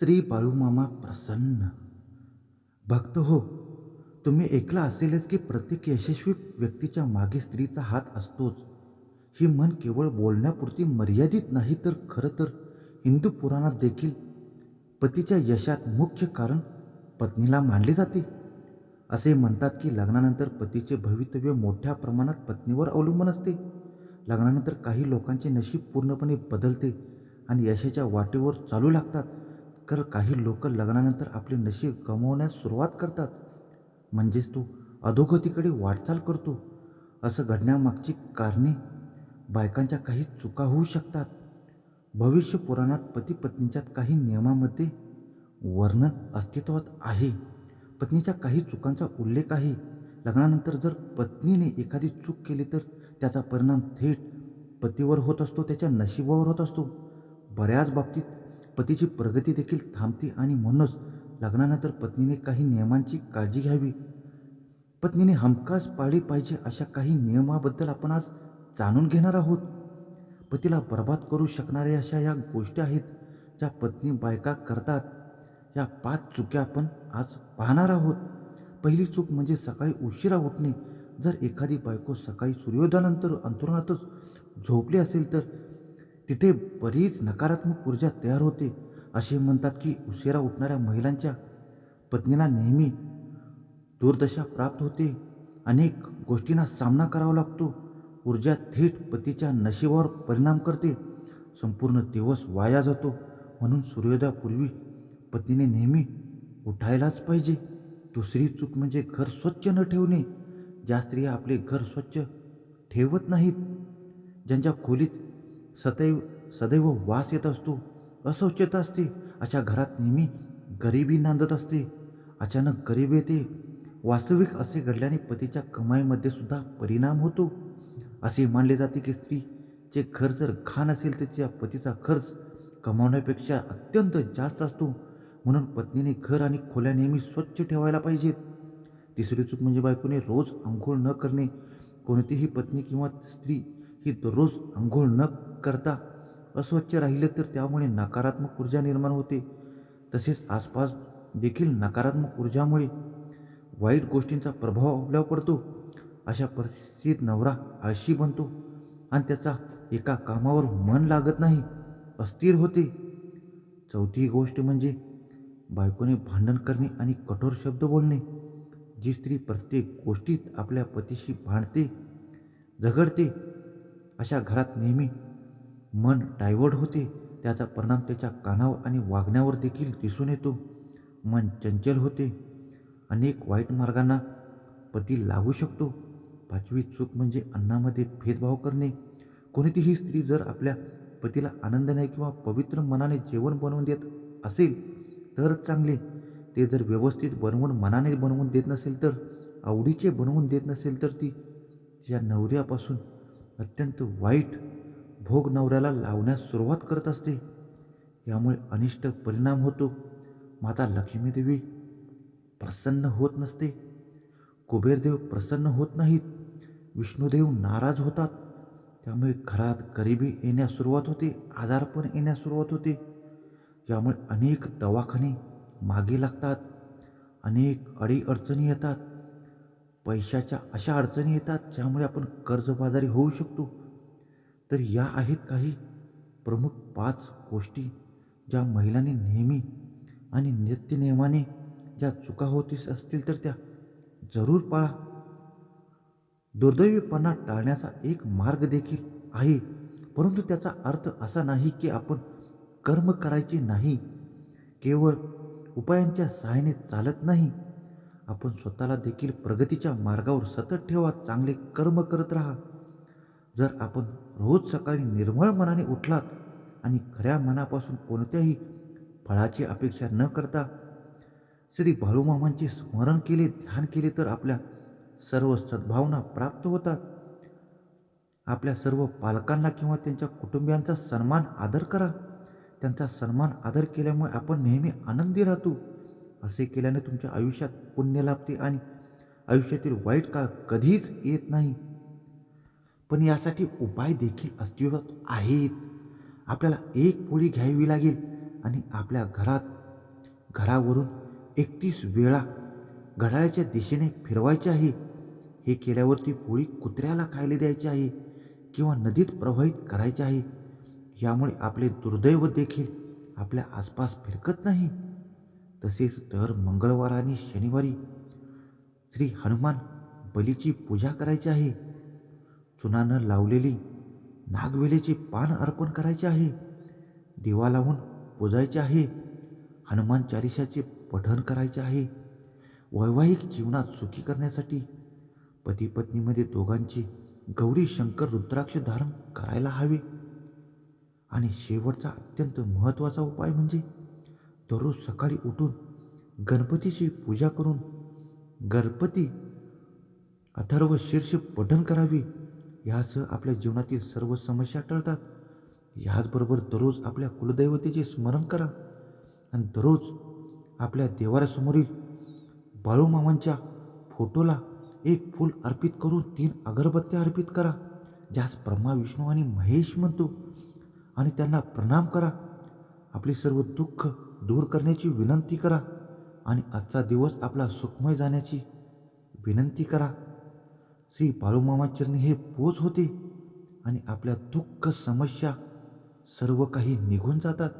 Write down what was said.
श्री बाळूमामा प्रसन्न. भक्त हो तुम्ही ऐकलं असेलच की प्रत्येक यशस्वी व्यक्तीच्या मागे स्त्रीचा हात असतोच. ही मन केवळ बोलण्यापुरती मर्यादित नाही तर खरं तर हिंदू पुराणात देखील पतीच्या यशात मुख्य कारण पत्नीला मानले जाते. असे म्हणतात की लग्नानंतर पतीचे भवितव्य मोठ्या प्रमाणात पत्नीवर अवलंबून असते. लग्नानंतर काही लोकांचे नशीब पूर्णपणे बदलते आणि यशाच्या वाटेवर चालू लागतात. तर काही लोक लग्नानंतर आपले नशीब गमावण्यास सुरुवात करतात. म्हणजेच तो अधोगतीकडे वाटचाल करतो. असं घडण्यामागची कारणे बायकांच्या काही चुका होऊ शकतात. भविष्य पुराणात पती पत्नीच्या काही नियमामध्ये वर्णन अस्तित्वात आहे. पत्नीच्या काही चुकांचा उल्लेख आहे. लग्नानंतर जर पत्नीने एखादी चूक केली तर त्याचा परिणाम थेट पतीवर होत असतो त्याच्या नशिबावर होत असतो. बऱ्याच बाबतीत पतीची प्रगती देखील थांबते आणि म्हणूनच लग्नानंतर पत्नीने काही नियमांची काळजी घ्यावी. पत्नीने हमखास पाळली पाहिजे अशा काही नियमाबद्दल आपण आज जाणून घेणार आहोत. पतीला बर्बाद करू शकणाऱ्या अशा या गोष्टी आहेत ज्या पत्नी बायका करतात. या पाच चुक्या आपण आज पाहणार आहोत. पहिली चूक म्हणजे सकाळी उशिरा उठणे. जर एखादी बायको सकाळी सूर्योदयानंतर अंतरुणातच झोपली असेल तर तिथे बरीच नकारात्मक ऊर्जा तयार होते असे म्हणतात की उशिरा उठणाऱ्या महिलांच्या पत्नीला नेहमी दुर्दशा प्राप्त होते. अनेक गोष्टींना सामना करावा लागतो. ऊर्जा थेट पतीच्या नशिबावर परिणाम करते. संपूर्ण दिवस वाया जातो. म्हणून सूर्योदयापूर्वी पत्नीने नेहमी उठायलाच पाहिजे. दुसरी चूक म्हणजे घर स्वच्छ न ठेवणे. ज्या स्त्रिया आपले घर स्वच्छ ठेवत नाहीत ज्यांच्या खोलीत सदैव सदैव वास येत असतो अस्वच्छता असते. अशा घरात नेहमी गरिबी नांदत असते. अचानक गरीब येते. वास्तविक असे घडल्याने पतीच्या कमाईमध्ये सुद्धा परिणाम होतो. असे मानले जाते की स्त्रीचे घर जर घाण असेल तर तिच्या पतीचा खर्च कमावण्यापेक्षा अत्यंत जास्त असतो. म्हणून पत्नीने घर आणि खोल्या नेहमी स्वच्छ ठेवायला पाहिजेत. तिसरी चूक म्हणजे बायकोने रोज आंघोळ न करणे. कोणतीही पत्नी किंवा स्त्री ही दररोज आंघोळ न करता अस्वच्छ राहिले तर त्यामुळे नकारात्मक ऊर्जा निर्माण होते. तसेच आसपास देखील नकारात्मक ऊर्जामुळे वाईट गोष्टींचा प्रभाव आपल्यावर पडतो. अशा परिस्थितीत नवरा आळशी बनतो आणि त्याचा एका कामावर मन लागत नाही अस्थिर होते. चौथी गोष्ट म्हणजे बायकोने भांडण करणे आणि कठोर शब्द बोलणे जी स्त्री प्रत्येक गोष्टीत आपल्या पतीशी भांडते झगडते. अशा घरात नेहमी मन डायवर्ट होते. त्याचा परिणाम त्याच्या कानावर आणि वागण्यावर देखील दिसून येतो. मन चंचल होते. अनेक वाईट मार्गांना पती लागू शकतो. पाचवी चूक म्हणजे अन्नामध्ये भेदभाव करणे. कोणतीही स्त्री जर आपल्या पतीला आनंदाने किंवा पवित्र मनाने जेवण बनवून देत असेल तरच चांगले. ते जर व्यवस्थित बनवून मनाने बनवून देत नसेल तर आवडीचे बनवून देत नसेल तर ती या नवऱ्यापासून अत्यंत वाईट भोग नवऱ्याला लावण्यास सुरुवात करत असते. यामुळे अनिष्ट परिणाम होतो. माता लक्ष्मीदेवी प्रसन्न होत नसते. कुबेरदेव प्रसन्न होत नाहीत. विष्णुदेव नाराज होतात. त्यामुळे घरात गरिबी येण्यास सुरुवात होते. आजारपण येण्यास सुरुवात होते. यामुळे अनेक दवाखाने मागे लागतात. अनेक अडीअडचणी येतात. पैशाच्या अशा अडचणी येतात ज्यामुळे आपण कर्जबाजारी होऊ शकतो. तर या आहेत काही प्रमुख पाच गोष्टी ज्या महिलांनी नेहमी आणि नित्यनियमाने ज्या चुका होतीस असतील तर त्या जरूर पाळा. दुर्दैवीपणा टाळण्याचा एक मार्ग देखील आहे परंतु त्याचा अर्थ असा नाही की आपण कर्म करायचे नाही केवळ उपायांच्या सहाय्याने चालत नाही. आपण स्वतःला देखील प्रगतीच्या मार्गावर सतत ठेवा चांगले कर्म करत राहा. जर आपण रोज सकाळी निर्मळ मनाने उठलात आणि खऱ्या मनापासून कोणत्याही फळाची अपेक्षा न करता श्री बाळूमामांचे स्मरण केले ध्यान केले तर आपल्या सर्व सद्भावना प्राप्त होतात. आपल्या सर्व पालकांना किंवा त्यांच्या कुटुंबियांचा सन्मान आदर करा. त्यांचा सन्मान आदर केल्यामुळे आपण नेहमी आनंदी राहतो. असे केल्याने तुमच्या आयुष्यात पुण्य लाभते आणि आयुष्यातील वाईट काळ कधीच येत नाही. पण यासाठी उपाय देखील अस्तित्वात आहेत. आपल्याला एक पोळी घ्यावी लागेल आणि आपल्या घरात घरावरून एकतीस वेळा घड्याळाच्या दिशेने फिरवायचे आहे. हे केल्यावरती पोळी कुत्र्याला खायला द्यायची आहे किंवा नदीत प्रवाहित करायची आहे. यामुळे आपले दुर्दैव देखील आपल्या आसपास फिरकत नाही. तसेच दर मंगळवार आणि शनिवारी श्री हनुमान बलीची पूजा करायची आहे. चुनानं लावलेली नागवेलेचे पान अर्पण करायचे आहे दिवा लावून पूजायचे आहे हनुमान चालिसाचे पठण करायचे आहे वैवाहिक जीवनात सुखी करण्यासाठी पती पत्नीमध्ये दोघांची गौरी शंकर रुद्राक्ष धारण करायला हवे. आणि शेवटचा अत्यंत महत्त्वाचा उपाय म्हणजे दररोज सकाळी उठून गणपतीची पूजा करून गणपती अथर्व शीर्ष पठण करावे. यासह आपल्या जीवनातील सर्व समस्या टळतात. याचबरोबर दररोज आपल्या कुलदैवतेचे स्मरण करा. आणि दररोज आपल्या देवाऱ्यासमोरील बाळूमामांच्या फोटोला एक फूल अर्पित करून तीन अगरबत्त्या अर्पित करा. ज्यास ब्रह्मा विष्णू आणि महेश म्हणतो. आणि त्यांना प्रणाम करा. आपले सर्व दुःख दूर करण्याची विनंती करा. आणि आजचा दिवस आपला सुखमय जाण्याची विनंती करा. श्री बाळूमामा चरणी हे पोच होते आणि आपल्या दुःख समस्या सर्व काही निघून जातात.